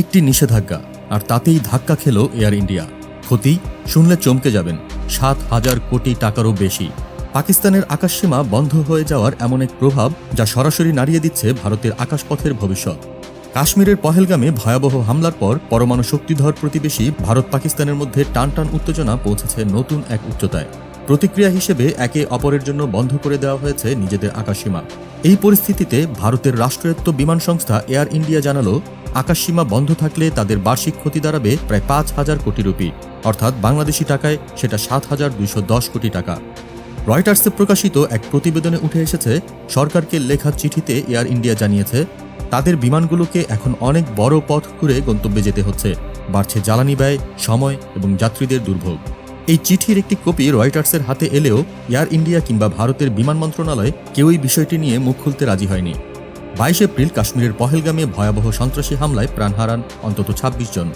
একটি নিষেধাজ্ঞা, আর তাতেই ধাক্কা খেল এয়ার ইন্ডিয়া। ক্ষতি শুনলে চমকে যাবেন, সাত হাজার কোটি টাকারও বেশি। পাকিস্তানের আকাশসীমা বন্ধ হয়ে যাওয়ার এমন এক প্রভাব যা সরাসরি নাড়িয়ে দিচ্ছে ভারতের আকাশপথের ভবিষ্যৎ। কাশ্মীরের পহেলগামে ভয়াবহ হামলার পর পরমাণু শক্তিধর প্রতিবেশী ভারত পাকিস্তানের মধ্যে টানটান উত্তেজনা পৌঁছেছে নতুন এক উচ্চতায়। প্রতিক্রিয়া হিসেবে একে অপরের জন্য বন্ধ করে দেওয়া হয়েছে নিজেদের আকাশসীমা। এই পরিস্থিতিতে ভারতের রাষ্ট্রায়ত্ত বিমান সংস্থা এয়ার ইন্ডিয়া জানালো আকাশসীমা বন্ধ থাকলে তাদের বার্ষিক ক্ষতি দাঁড়াবে প্রায় পাঁচ হাজার কোটি রুপি। অর্থাৎ বাংলাদেশি টাকায় সেটা সাত হাজার দুইশো দশ কোটি টাকা। রয়টার্সে প্রকাশিত এক প্রতিবেদনে উঠে এসেছে, সরকারকে লেখা চিঠিতে এয়ার ইন্ডিয়া জানিয়েছে, তাদের বিমানগুলোকে এখন অনেক বড় পথ ঘুরে গন্তব্যে যেতে হচ্ছে। বাড়ছে জ্বালানি ব্যয়, সময় এবং যাত্রীদের দুর্ভোগ। এই চিঠির একটি কপি রয়টার্সের হাতে এলেও এয়ার ইন্ডিয়া কিংবা ভারতের বিমান মন্ত্রণালয় কেউই বিষয়টি নিয়ে মুখ খুলতে রাজি হয়নি। বাইশ এপ্রিল কাশ্মীরের পহেলগামে ভয়াবহ সন্ত্রাসী হামলায় প্রাণ হারান অন্তত ২৬ জন।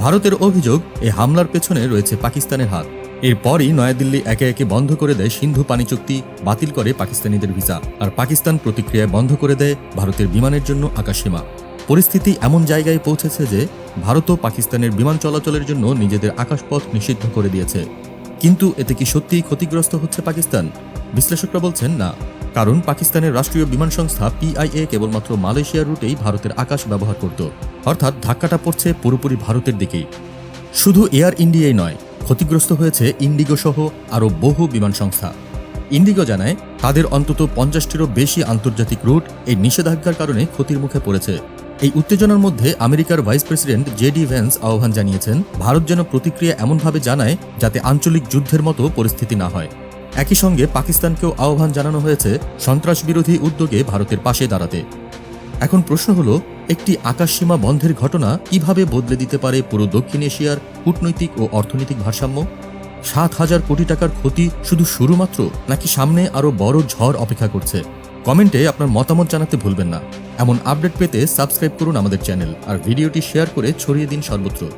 ভারতের অভিযোগ এই হামলার পেছনে রয়েছে পাকিস্তানের হাত। এরপরই নয়াদিল্লি একে একে বন্ধ করে দেয় সিন্ধু পানি চুক্তি, বাতিল করে পাকিস্তানিদের ভিসা। আর পাকিস্তান প্রতিক্রিয়ায় বন্ধ করে দেয় ভারতের বিমানের জন্য আকাশসীমা পরিস্থিতি এমন জায়গায় পৌঁছেছে যে ভারতও পাকিস্তানের বিমান চলাচলের জন্য নিজেদের আকাশপথ নিষিদ্ধ করে দিয়েছে। কিন্তু এতে কি সত্যিই ক্ষতিগ্রস্ত হচ্ছে পাকিস্তান? বিশ্লেষকরা বলছেন, না। কারণ পাকিস্তানের রাষ্ট্রীয় বিমান সংস্থা পিআইএ কেবলমাত্র মালয়েশিয়ার রুটেই ভারতের আকাশ ব্যবহার করত। অর্থাৎ ধাক্কাটা পড়ছে পুরোপুরি ভারতের দিকেই। শুধু এয়ার ইন্ডিয়াই নয়, ক্ষতিগ্রস্ত হয়েছে ইন্ডিগো সহ আরও বহু বিমান সংস্থা। ইন্ডিগো জানায়, তাদের অন্তত পঞ্চাশটিরও বেশি আন্তর্জাতিক রুট এই নিষেধাজ্ঞার কারণে ক্ষতির মুখে পড়েছে। এই উত্তেজনার মধ্যে আমেরিকার ভাইস প্রেসিডেন্ট জেডি ভ্যান্স আহ্বান জানিয়েছেন, ভারত যেন প্রতিক্রিয়া এমনভাবে জানায়, যাতে আঞ্চলিক যুদ্ধের মতো পরিস্থিতি না হয়। একই সঙ্গে পাকিস্তানকেও আহ্বান জানানো হয়েছে সন্ত্রাস বিরোধী উদ্যোগে ভারতের পাশে দাঁড়াতে। এখন প্রশ্ন হলো, একটি আকাশসীমা বন্ধের ঘটনা কীভাবে বদলে দিতে পারে পুরো দক্ষিণ এশিয়ার কূটনৈতিক ও অর্থনৈতিক ভারসাম্য? সাত হাজার কোটি টাকার ক্ষতি শুধু শুরুমাত্র, নাকি সামনে আরও বড় ঝড় অপেক্ষা করছে? কমেন্টে আপনার মতামত জানাতে ভুলবেন না। এমন আপডেট পেতে সাবস্ক্রাইব করুন আমাদের চ্যানেল আর ভিডিওটি শেয়ার করে ছড়িয়ে দিন সর্বত্র।